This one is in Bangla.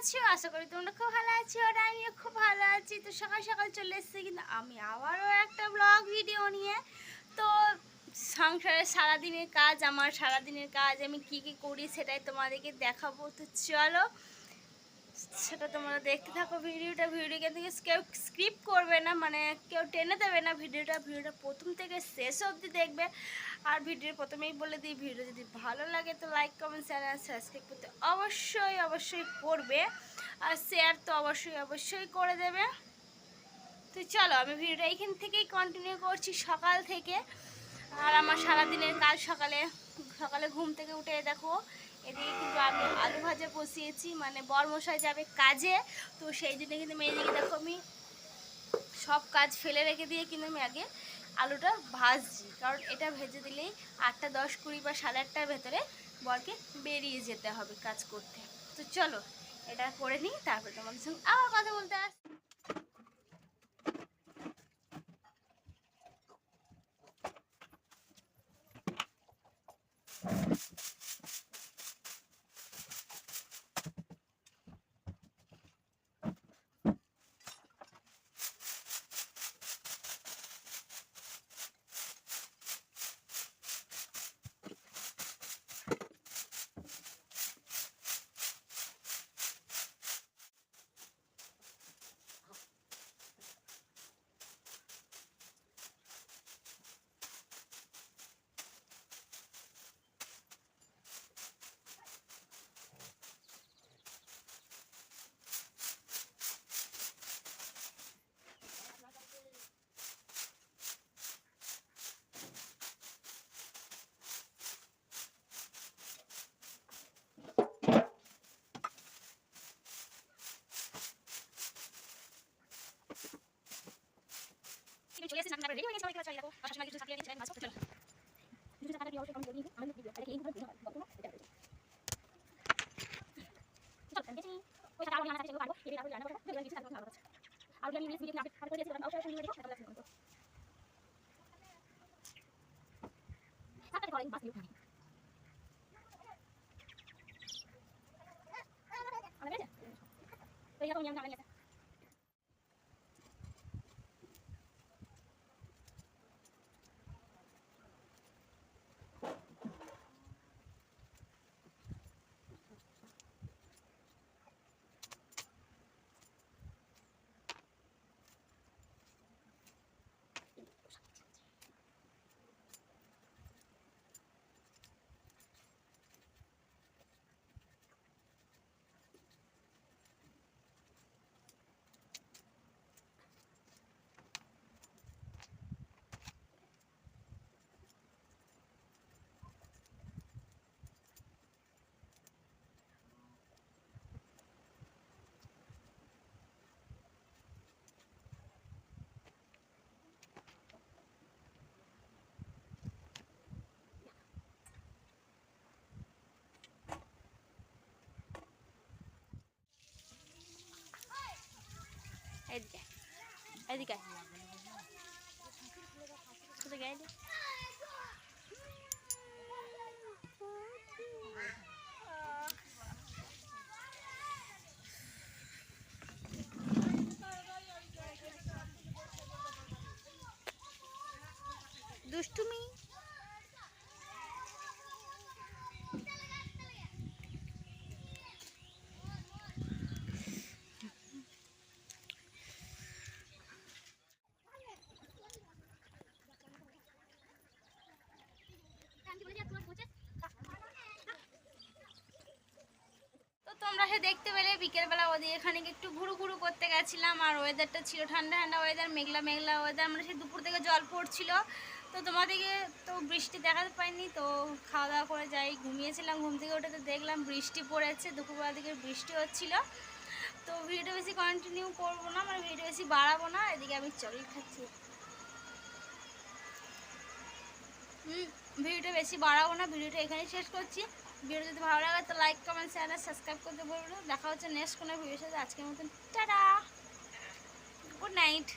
আছো? আশা করি তোমরা খুব ভালো আছো আর আমিও খুব ভালো আছি। তো সকাল সকাল চলে এসেছি কিন্তু আমি আবারও একটা ব্লগ ভিডিও নিয়ে। তো সংসারের সারাদিনের কাজ, আমার সারাদিনের কাজ, আমি কি কি করি সেটাই তোমাদেরকে দেখাবো। তো চলো সেটা তোমরা দেখতে থাকো ভিডিওটা। ভিডিওকে থেকে কেউ স্ক্রিপ করবে না মানে কেউ টেনে দেবে না ভিডিওটা। ভিডিওটা প্রথম থেকে শেষ অবধি দেখবে। আর ভিডিওর প্রথমেই বলে দিই, ভিডিও যদি ভালো লাগে তো লাইক কমেন্ট আর সাবস্ক্রাইব করতে অবশ্যই অবশ্যই করবে। আর শেয়ার তো অবশ্যই অবশ্যই করে দেবে। তো চলো, আমি ভিডিওটা এইখান থেকেই কন্টিনিউ করছি সকাল থেকে। আর আমার সারাদিনের কাজ সকালে সকালে ঘুম থেকে উঠে দেখো এদিকে কিন্তু আমি আলু ভাজা বসিয়েছি মানে বরমশাই যাবে কাজে, তো সেই জন্য কিন্তু আমি এদিকে দেখো আমি সব কাজ ফেলে রেখে দিয়ে কিন্তু আমি আগে আলুটা ভাজছি। কারণ এটা ভেজে দিলেই আটটা, দশ, কুড়ি বা সাড়ে আটটার ভেতরে বরকে বেরিয়ে যেতে হবে কাজ করতে। তো চলো, এটা করে নিই, তারপরে তোমাদের সঙ্গে আবার কথা বলতে আস চলে এসেছি নাকি রেডি হয়ে গেছে সবাই চলে যাব বাসার সময় কিছু সাথে দিয়েছিলেন মাছ চলো কিছু সাথে দিয়ে অবশ্যই কমেন্ট করে দিন আমি ভিডিও এটা এই ভিডিও গল্প না এটা চলো আমি গেছি ওই সাথে আরও নিয়ে আসতে পারব এই রাতে রান্না করব ভিডিও কিছু সাথে ভালো আছে আর আমি রিলস ভিডিও আপডেট করে দিয়েছি অবশ্যই অবশ্যই ভিডিও দেখো ভালো লাগছে সাথে করে মাছ নিয়ে আমি গেছে তো এই রকম নিয়ম জানা গেছে এদিকে এদিকে দুষ্টুমি তো তোমরা সে দেখতে পেলে বিকেলবেলা ওদের এখানে একটু ঘুরু ঘুরু করতে গেছিলাম, আর ওয়েদারটা ছিল ঠান্ডা ঠান্ডা ওয়েদার মেঘলা মেঘলা ওয়েদার আমরা সেই দুপুর থেকে জল পড়ছিল। তো তোমাদেরকে তো বৃষ্টি দেখাতে পাইনি, তো খাওয়া দাওয়া করে যাই। ঘুমিয়েছিলাম, ঘুম থেকে উঠে তো দেখলাম বৃষ্টি পড়েছে, দুপুরবেলা দিকে বৃষ্টি হচ্ছিল। তো ভিডিও বেশি কন্টিনিউ করব না মানে ভিডিও বেশি বাড়াবো না, এদিকে আমি চকলেট খাচ্ছি। হুম। ভিডিওটা বেশি বাড়াবো না, ভিডিওটা এখানেই শেষ করছি। ভিডিও যদি ভালো লাগে, তো লাইক কমেন্ট শেয়ার আর সাবস্ক্রাইব করতে বলব দেখা হচ্ছে নেক্সট কোনো ভিডিওর সাথে। আজকের মতন, টাটা! Good night